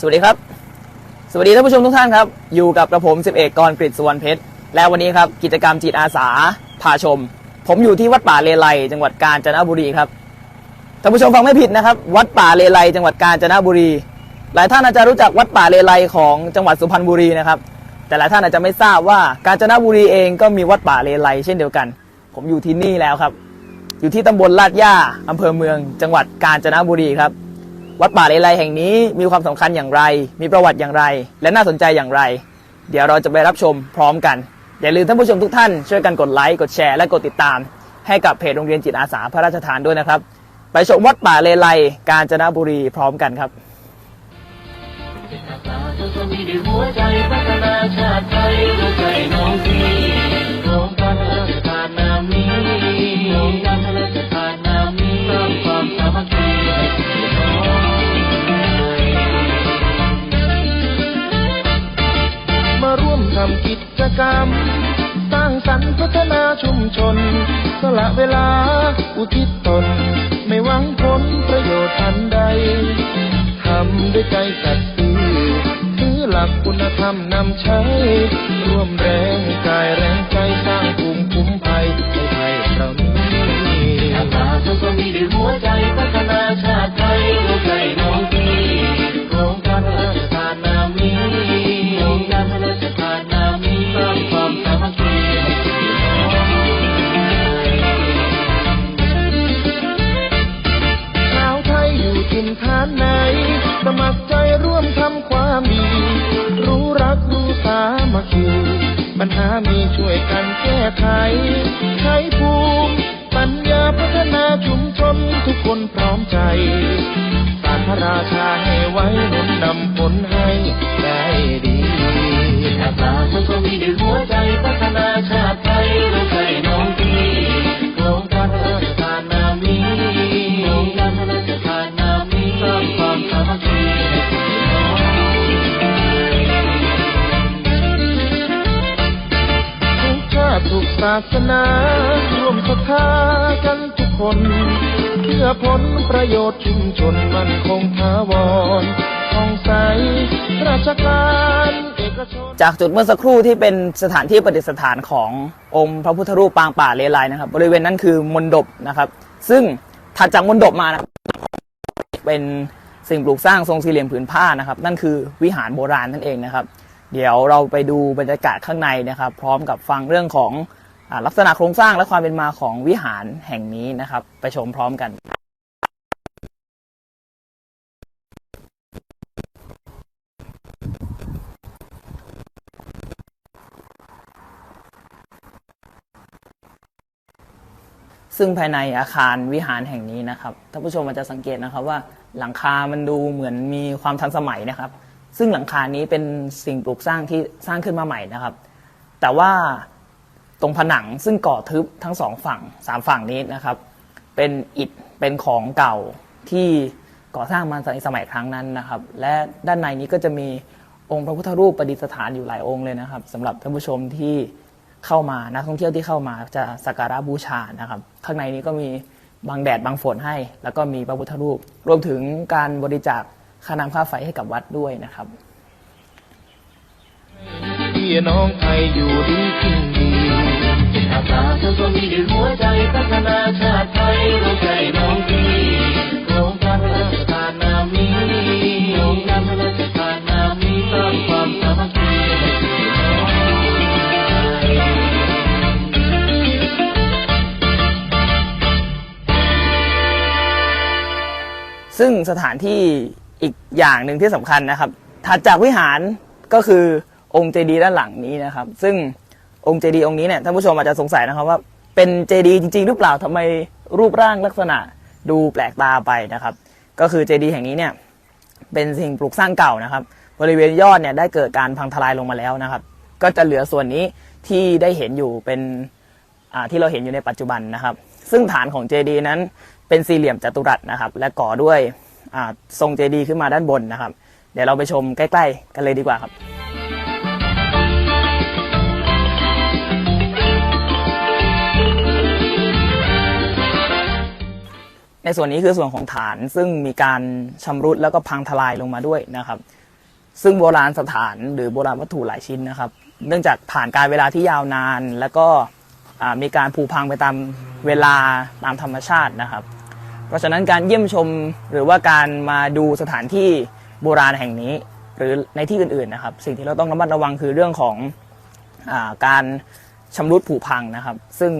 สวัสดีครับ สวัสดีท่านผู้ชมทุกท่านครับ อยู่กับกระผมสิบเอกกรกฤษสุวรรณเพชร และวันนี้ครับกิจกรรมจิตอาสาพาชม ผมอยู่ที่วัดป่าเลไลจังหวัดกาญจนบุรีครับ ท่านผู้ชมฟังไม่ผิดนะครับ วัดป่าเลไลจังหวัดกาญจนบุรี หลายท่านอาจจะรู้จักวัดป่าเลไลของจังหวัดสุพรรณบุรีนะครับ แต่หลายท่านอาจจะไม่ทราบว่ากาญจนบุรีเองก็มีวัดป่าเลไลเช่นเดียวกัน ผมอยู่ที่นี่แล้วครับ อยู่ที่ตำบลลาดย่าอำเภอเมือง จังหวัดกาญจนบุรีครับ วัดป่าเลไลแห่งนี้มีความสำคัญอย่างไร มีประวัติอย่างไร และน่าสนใจอย่างไร เดี๋ยวเราจะไปรับชมพร้อมกัน อย่าลืมท่านผู้ชมทุกท่านช่วยกันกดไลค์ กดแชร์ และกดติดตาม ให้กับเพจโรงเรียนจิตอาสาพระราชทานด้วยนะครับ ไปชมวัดป่าเลไลกาญจนบุรีพร้อมกันครับอาสาทุกคนมีหัวใจพัฒนาชาติไทยด้วยใจน้องพี่ สรรค์พัฒนาชุมชน สละเวลาอุทิศตน ไม่หวังผลประโยชน์ทันใด ทำด้วยใจสัตย์ซื่อถือหลักคุณธรรมนำใช้ ร่วมแรงกายแรงใจสร้างภูมิคุ้มภัยให้ไทยเรานี้อาสาทุกคนมีาสนาร่วมศรัทธากันทุกคน เพื่อผลประโยชน์ชุมชนมันคงถาวรท่องใสราชการเอกชนจากจุดเมื่อสักครู่ที่เป็นสถานที่ประดิษฐานขององค์พระพุทธรูปปางป่าเลไลนะครับ บริเวณนั้นคือมณฑปนะครับ ซึ่งถัดจากมณฑปมานะบเป็นสิ่งปลูกสร้างทรงสี่เหลี่ยมผืนผ้านะครับ นั่นคือวิหารโบราณนั่นเองนะครับ เดี๋ยวเราไปดูบรรยากาศข้างในนะครับ พร้อมกับฟังเรื่องของ ลักษณะโครงสร้างและความเป็นมาของวิหารแห่งนี้นะครับ ไปชมพร้อมกัน ซึ่งภายในอาคารวิหารแห่งนี้นะครับท่านผู้ชมอาจจะสังเกตนะครับว่าหลังคามันดูเหมือนมีความทันสมัยนะครับ ซึ่งหลังคานี้เป็นสิ่งปลูกสร้างที่สร้างขึ้นมาใหม่นะครับ แต่ว่า ตรงผนังซึ่งก่อทึบทั้งสองฝั่งสามฝั่งนี้นะครับ เป็นอิฐเป็นของเก่าที่ก่อสร้างมาในสมัยครั้งนั้นนะครับ และด้านในนี้ก็จะมีองค์พระพุทธรูปประดิษฐานอยู่หลายองค์เลยนะครับสำหรับท่านผู้ชมที่เข้ามานักท่องเที่ยวที่เข้ามาจะสักการะบูชานะครับ ข้างในนี้ก็มีบางแดดบางฝนให้ แล้วก็มีพระพุทธรูป รวมถึงการบริจาคค่าน้ำค่าไฟให้กับวัดด้วยนะครับพี่น้องไทยอยู่ดีกินดี อาสาทุกคนมีด้วยหัวใจพัฒนาชาติไทยด้วยใจน้องพี่โครงการพระราชทานนามนี้โครงการพระราชทานนามนี้สร้างความสามัคคีซึ่งสถานที่อีกอย่างหนึ่งที่สำคัญนะครับ ถัดจากวิหารก็คือองค์เจดีย์ด้านหลังนี้นะครับ ซึ่ง องค์เจดีย์องค์นี้เนี่ยท่านผู้ชมอาจจะสงสัยนะครับว่าเป็นเจดีย์จริง ๆ หรือเปล่าทำไมรูปร่างลักษณะดูแปลกตาไปนะครับ ก็คือเจดีย์แห่งนี้เนี่ยเป็นสิ่งปลูกสร้างเก่านะครับ บริเวณยอดเนี่ยได้เกิดการพังทลายลงมาแล้วนะครับ ก็จะเหลือส่วนนี้ที่ได้เห็นอยู่เป็นอ่าที่เราเห็นอยู่ในปัจจุบันนะครับ ซึ่งฐานของเจดีย์นั้นเป็นสี่เหลี่ยมจัตุรัสนะครับ และก่อด้วยอ่าทรงเจดีย์ขึ้นมาด้านบนนะครับ เดี๋ยวเราไปชมใกล้ ๆ กันเลยดีกว่าครับ ในส่วนนี้คือส่วนของฐานซึ่งมีการชำรุดแล้วก็พังทลายลงมาด้วยนะครับ ซึ่งโบราณสถานหรือโบราณวัตถุหลายชิ้นนะครับ เนื่องจากผ่านการเวลาที่ยาวนาน แล้วก็มีการผุพังไปตามเวลาตามธรรมชาตินะครับ เพราะฉะนั้นการเยี่ยมชมหรือว่าการมาดูสถานที่โบราณแห่งนี้ หรือในที่อื่นๆนะครับ สิ่งที่เราต้องระมัดระวังคือเรื่องของอาการชำรุดผุพังนะครับ ซึ่ง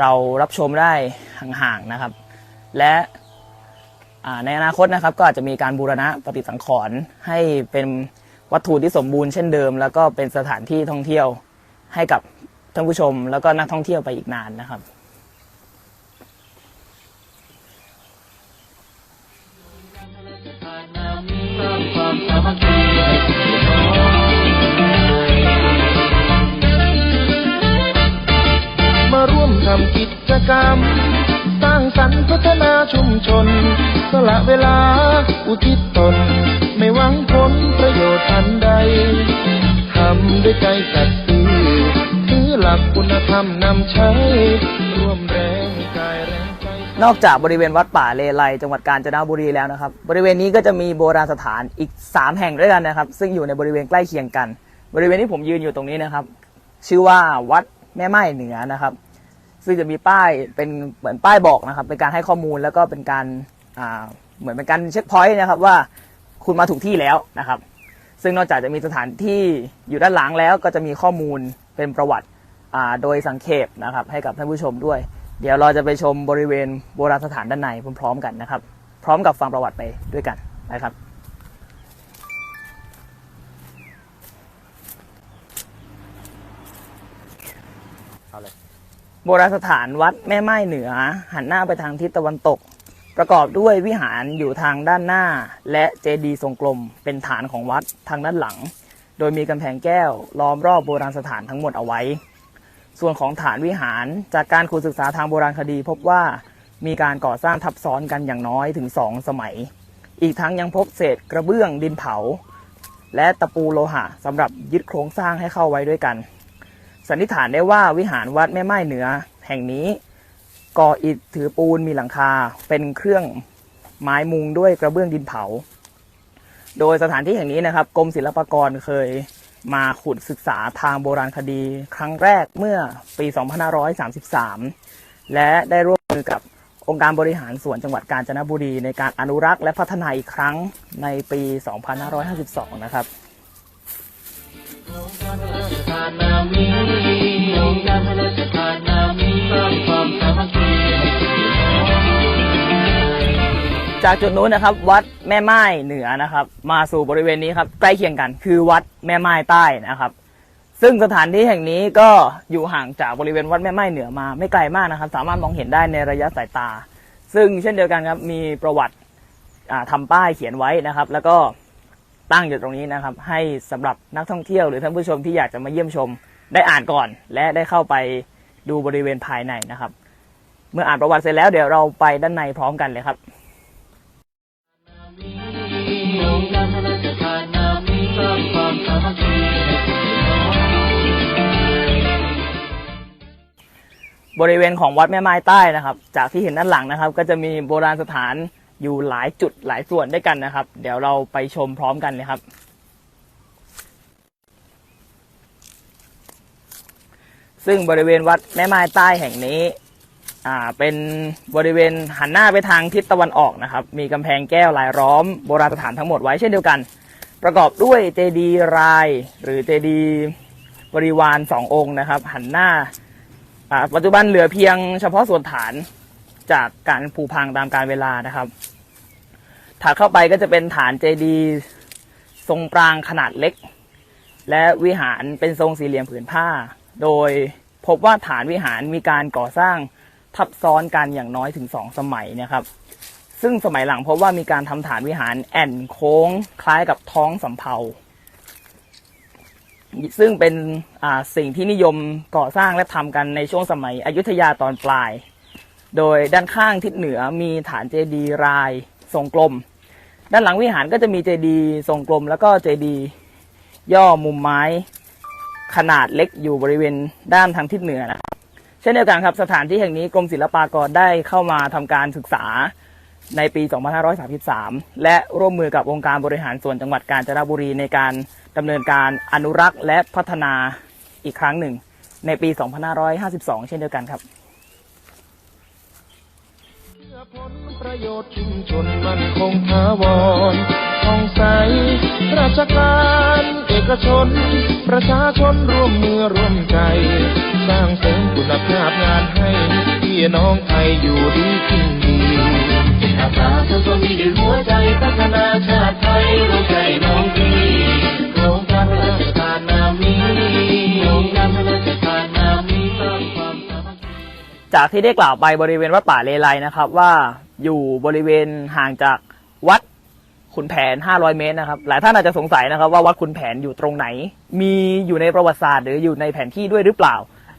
เรารับชมได้ห่างๆนะครับ และในอนาคตนะครับก็อาจจะมีการบูรณะปฏิสังขรณ์ให้เป็นวัตถุที่สมบูรณ์เช่นเดิม แล้วก็เป็นสถานที่ท่องเที่ยวให้กับท่านผู้ชม แล้วก็นักท่องเที่ยวไปอีกนานนะครับ ความสามัคคี สละเวลา อุทิศตน ไม่หวังผลประโยชน์ทันใด ทำด้วยใจสัตย์ซื่อถือหลักคุณธรรมนำใช้ ร่วมแรงกายแรงใจ นอกจากบริเวณวัดป่าเลไลจังหวัดกาญจนบุรีแล้วนะครับ บริเวณนี้ก็จะมีโบราณสถานอีก 3 แห่งด้วยกันนะครับ ซึ่งอยู่ในบริเวณใกล้เคียงกัน บริเวณที่ผมยืนอยู่ตรงนี้นะครับ ชื่อว่าวัดแม่ไม้เหนือนะครับ ซึ่งจะมีป้ายเป็นเหมือนป้ายบอกนะครับ เป็นการให้ข้อมูลแล้วก็เป็นการ เหมือนเป็นการเช็คพอยต์นะครับว่าคุณมาถูกที่แล้วนะครับ ซึ่งนอกจากจะมีสถานที่อยู่ด้านหลังแล้วก็จะมีข้อมูลเป็นประวัติอ่าโดยสังเขปนะครับ ให้กับท่านผู้ชมด้วย เดี๋ยวเราจะไปชมบริเวณโบราณสถานด้านในพร้อมๆกันนะครับ พร้อมกับฟังประวัติไปด้วยกันนะครับโบราณสถานวัดแม่ไม้เหนือ หันหน้าไปทางทิศตะวันตก ประกอบด้วยวิหารอยู่ทางด้านหน้า และเจดีย์ทรงกลม เป็นฐานของวัดทางด้านหลัง โดยมีกำแพงแก้วล้อมรอบโบราณสถานทั้งหมดเอาไว้ ส่วนของฐานวิหารจากการขุดศึกษาทางโบราณคดี พบว่ามีการก่อสร้างทับซ้อนกันอย่างน้อยถึงสองสมัย อีกทั้งยังพบเศษกระเบื้องดินเผา และตะปูโลหะสำหรับยึดโครงสร้างให้เข้าไว้ด้วยกัน สันนิษฐานได้ว่าวิหารวัดแม่ไม้เหนือ แห่งนี้ ก่ออิฐถือปูนมีหลังคา เป็นเครื่องไม้มุงด้วยกระเบื้องดินเผา โดยสถานที่แห่งนี้นะครับกรมศิลปากรเคยมาขุดศึกษาทางโบราณคดี ครั้งแรกเมื่อปี 2533 และได้ร่วมมือกับองค์การบริหารส่วนจังหวัดกาญจนบุรี ในการอนุรักษ์และพัฒนาอีกครั้งในปี 2552 นะครับองค์การพระราชทานนามีองค์การพระราชทาน จากจุดนู้นนะครับ วัดแม่ไม้เหนือนะครับ มาสู่บริเวณนี้ครับใกล้เคียงกัน คือวัดแม่ไม้ใต้นะครับ ซึ่งสถานที่แห่งนี้ก็อยู่ห่างจากบริเวณวัดแม่ไม้เหนือมา ไม่ไกลมากนะครับ สามารถมองเห็นได้ในระยะสายตา ซึ่งเช่นเดียวกันครับมีประวัติอ่าทำป้ายเขียนไว้นะครับ แล้วก็ตั้งอยู่ตรงนี้นะครับ ให้สำหรับนักท่องเที่ยวหรือท่านผู้ชมที่อยากจะมาเยี่ยมชม ได้อ่านก่อน และได้เข้าไปดูบริเวณภายในนะครับ เมื่ออ่านประวัติเสร็จแล้วเดี๋ยวเราไปด้านในพร้อมกันเลยครับ การพระราชทานนามีสร้างความสามัคคีบริเวณของวัดแม่ไม้ใต้นะครับ จากที่เห็นด้านหลังนะครับ ก็จะมีโบราณสถานอยู่หลายจุดหลายส่วนด้วยกันนะครับ เดี๋ยวเราไปชมพร้อมกันเลยครับ ซึ่งบริเวณวัดแม่ไม้ใต้แห่งนี้ อ่าเป็นบริเวณหันหน้าไปทางทิศตะวันออกนะครับ มีกำแพงแก้วลายล้อมโบราณสถานทั้งหมดไว้เช่นเดียวกัน ประกอบด้วยเจดีย์ราย หรือเจดีย์บริวารสององค์นะครับ หันหน้าอ่าปัจจุบันเหลือเพียงเฉพาะส่วนฐานจากการผุพังตามการเวลานะครับถัดเข้าไปก็จะเป็นฐานเจดีย์ทรงปรางขนาดเล็ก และวิหารเป็นทรงสี่เหลี่ยมผืนผ้า โดยพบว่าฐานวิหารมีการก่อสร้าง ทับซ้อนกันอย่างน้อยถึงสองสมัยนะครับ ซึ่งสมัยหลังพบว่ามีการทำฐานวิหารแอ่นโค้งคล้ายกับท้องสำเภาซึ่งเป็นสิ่งที่นิยมก่อสร้างและทำกันในช่วงสมัยอยุธยาตอนปลาย โดยด้านข้างทิศเหนือมีฐานเจดีย์รายทรงกลม ด้านหลังวิหารก็จะมีเจดีย์ทรงกลม แล้วก็เจดีย์ย่อมุมไม้ขนาดเล็กอยู่บริเวณด้านทางทิศเหนือนะครับ เช่นเดียวกันครับสถานที่แห่งนี้กรมศิลปากรได้เข้ามาทำการศึกษาในปี 2533 และร่วมมือกับองค์การบริหารส่วนจังหวัดกาญจนบุรีในการดำเนินการอนุรักษ์และพัฒนาอีกครั้งหนึ่ง ในปี 2552 เช่นเดียวกันครับ พื่อผลประโยชน์ชุมชนมันคงถาวรท่องใส ราชการ เอกชน ประชาชนร่วมมือร่วมใจ สร้างเสริมคุณภาพงานให้ พี่น้องไทยอยู่ดีกินดีอาสาทุกคนมีด้วยหัวใจพัฒนาชาติไทยร่วมใจน้องพี่โครงการพระราชทานนามีโครงการพระราชทารนามี จากที่ได้กล่าวไปบริเวณวัดป่าเลไลนะครับ ว่าอยู่บริเวณห่างจากวัดขุนแผน 500 เมตรนะครับ หลายท่านอาจจะสงสัยนะครับ ว่าวัดขุนแผนอยู่ตรงไหน มีอยู่ในประวัติศาสตร์ หรืออยู่ในแผนที่ด้วยหรือเปล่า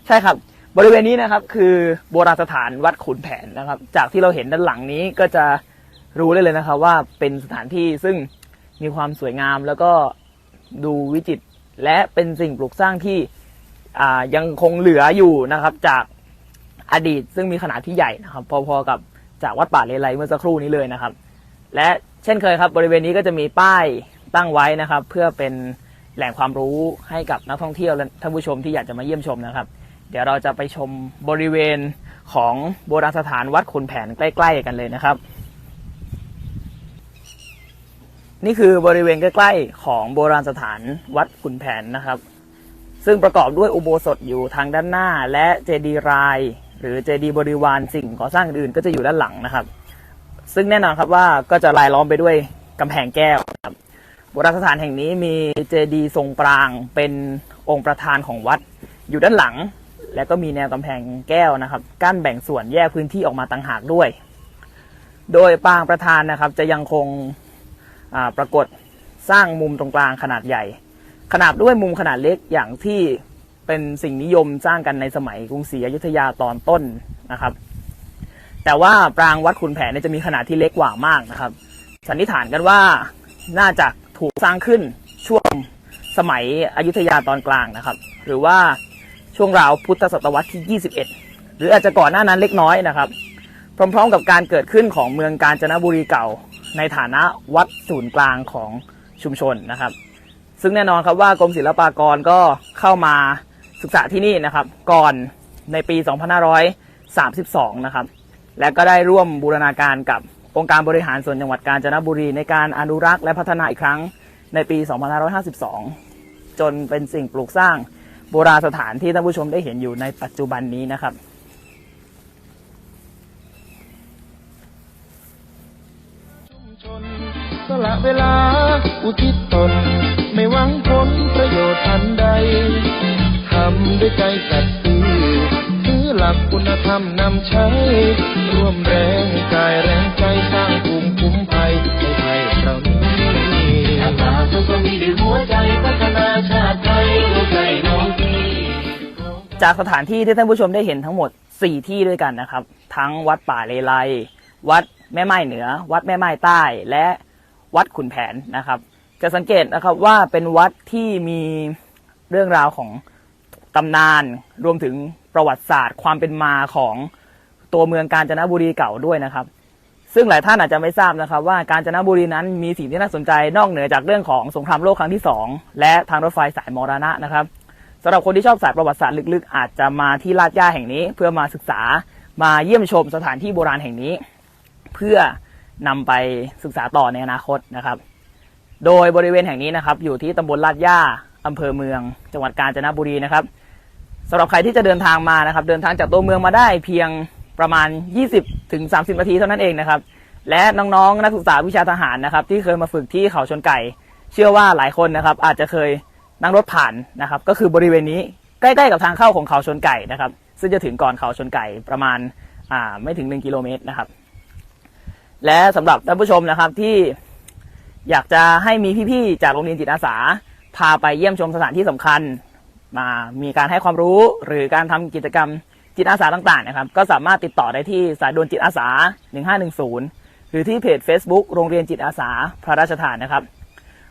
ใช่ครับ บริเวณนี้นะครับคือโบราณสถานวัดขุนแผนนะครับ จากที่เราเห็นด้านหลังนี้ก็จะรู้ได้เลยนะครับ ว่าเป็นสถานที่ซึ่งมีความสวยงามแล้วก็ดูวิจิตรและเป็นสิ่งปลูกสร้างที่ยังคงเหลืออยู่นะครับ จาก อดีตซึ่งมีขนาดที่ใหญ่นะครับ พอๆกับจากวัดป่าเลไลเมื่อสักครู่นี้เลยนะครับ และเช่นเคยครับบริเวณนี้ก็จะมีป้ายตั้งไว้นะครับ เพื่อเป็นแหล่งความรู้ให้กับนักท่องเที่ยวและท่านผู้ชมที่อยากจะมาเยี่ยมชมนะครับ เดี๋ยวเราจะไปชมบริเวณของโบราณสถานวัดขุนแผนใกล้ ๆ กันเลยนะครับ นี่คือบริเวณใกล้ ๆ ของโบราณสถานวัดขุนแผนนะครับ ซึ่งประกอบด้วยอุโบสถอยู่ทางด้านหน้า และเจดีย์ราย หรือเจดีย์บริวารสิ่งก่อสร้างอื่นก็จะอยู่ด้านหลังนะครับ ซึ่งแน่นอนครับว่าก็จะรายล้อมไปด้วยกำแพงแก้วครับโบราณสถานแห่งนี้มีเจดีย์ทรงปรางเป็นองค์ประธานของวัดอยู่ด้านหลัง และก็มีแนวกำแพงแก้วนะครับกั้นแบ่งส่วนแยกพื้นที่ออกมาต่างหากด้วย โดยปรางประธานนะครับจะยังคงปรากฏสร้างมุมตรงกลางขนาดใหญ่ ขนาบด้วยมุมขนาดเล็กอย่างที่ เป็นสิ่งนิยมสร้างกันในสมัยกรุงศรีอยุธยาตอนต้นนะครับ แต่ว่าปรางวัดขุนแผนเนี่ยจะมีขนาดที่เล็กกว่ามากนะครับ สันนิษฐานกันว่าน่าจะถูกสร้างขึ้นช่วงสมัยอยุธยาตอนกลางนะครับ หรือว่าช่วงราวพุทธศตวรรษที่ 21 หรืออาจจะก่อนหน้านั้นเล็กน้อยนะครับ พร้อมๆกับการเกิดขึ้นของเมืองกาญจนบุรีเก่า ในฐานะวัดศูนย์กลางของชุมชนนะครับ ซึ่งแน่นอนครับว่ากรมศิลปากรก็เข้ามา ศึกษาที่นี่นะครับ ก่อนในปี 2532 นะครับ และก็ได้ร่วมบูรณาการกับองค์การบริหารส่วนจังหวัดกาญจนบุรี ในการอนุรักษ์และพัฒนาอีกครั้งในปี 2552 จนเป็นสิ่งปลูกสร้างโบราณสถานที่ท่านผู้ชมได้เห็นอยู่ในปัจจุบันนี้นะครับสละเวลาอุทิศตน ไม่หวังผลประโยชน์อันใดำด้วยใจสัตย์ซื่อถือหลักคุณธรรมนำใช้ ร่วมแรงกายแรงใจสร้างภูมิคุ้มภัยให้ไทยเรานี้อาสาทุกคนมีด้วยหัวใจพัฒนาชาติไทยร่วมใจน้องพี่จากสถานที่ที่ท่านผู้ชมได้เห็นทั้งหมด 4 ที่ด้วยกันนะครับ ทั้งวัดป่าเลไลวัดแม่ไม้เหนือ วัดแม่ไม้ใต้และวัดขุนแผนนะครับ จะสังเกตนะครับว่าเป็นวัดที่มีเรื่องราวของ ตำนานรวมถึงประวัติศาสตร์ ความเป็นมาของตัวเมืองกาญจนบุรีเก่าด้วยนะครับ ซึ่งหลายท่านอาจจะไม่ทราบนะครับ ว่ากาญจนบุรีนั้นมีสิ่งที่น่าสนใจนอกเหนือจากเรื่องของสงครามโลกครั้งที่ 2 และทางรถไฟสายมรณะนะครับสำหรับคนที่ชอบสายประวัติศาสตร์ลึกๆ อาจจะมาที่ลาดย่าแห่งนี้ เพื่อมาศึกษามาเยี่ยมชมสถานที่โบราณแห่งนี้ เพื่อนำไปศึกษาต่อในอนาคตนะครับ โดยบริเวณแห่งนี้นะครับ อยู่ที่ตำบลลาดย่าอำเภอเมือง จังหวัดกาญจนบุรีนะครับ สำหรับใครที่จะเดินทางมานะครับ เดินทางจากตัวเมืองมาได้เพียงประมาณ 20ถึง30 นาทีเท่านั้นเองนะครับ และน้องๆ นักศึกษาวิชาทหารนะครับ ที่เคยมาฝึกที่เขาชนไก่ เชื่อว่าหลายคนนะครับ อาจจะเคยนั่งรถผ่านนะครับ ก็คือบริเวณนี้ใกล้ๆกับทางเข้าของเขาชนไก่นะครับ ซึ่งจะถึงก่อนเขาชนไก่ประมาณอ่าไม่ถึง 1 กิโลเมตรนะครับ และสำหรับท่านผู้ชมนะครับที่อยากจะให้มีพี่ๆจากโรงเรียนจิตอาสา พาไปเยี่ยมชมสถานที่สำคัญ มามีการให้ความรู้หรือการทำกิจกรรมจิตอาสาต่างๆนะครับ ก็สามารถติดต่อได้ที่สายด่วนจิตอาสา 1510 หรือที่เพจ Facebook โรงเรียนจิตอาสาพระราชทานนะครับ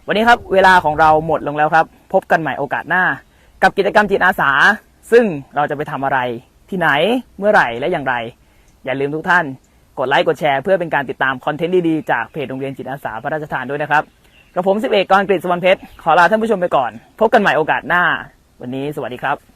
วันนี้ครับเวลาของเราหมดลงแล้วครับ พบกันใหม่โอกาสหน้า กับกิจกรรมจิตอาสา ซึ่งเราจะไปทำอะไรที่ไหนเมื่อไหร่และอย่างไร อย่าลืมทุกท่าน กดไลค์กดแชร์เพื่อเป็นการติดตามคอนเทนต์ดีๆจากเพจโรงเรียนจิตอาสาพระราชทานด้วยนะครับกระผมสิบเอกกรกฤษสวรรเพชรขอลาท่านผู้ชมไปก่อน พบกันใหม่โอกาสหน้า วันนี้สวัสดีครับ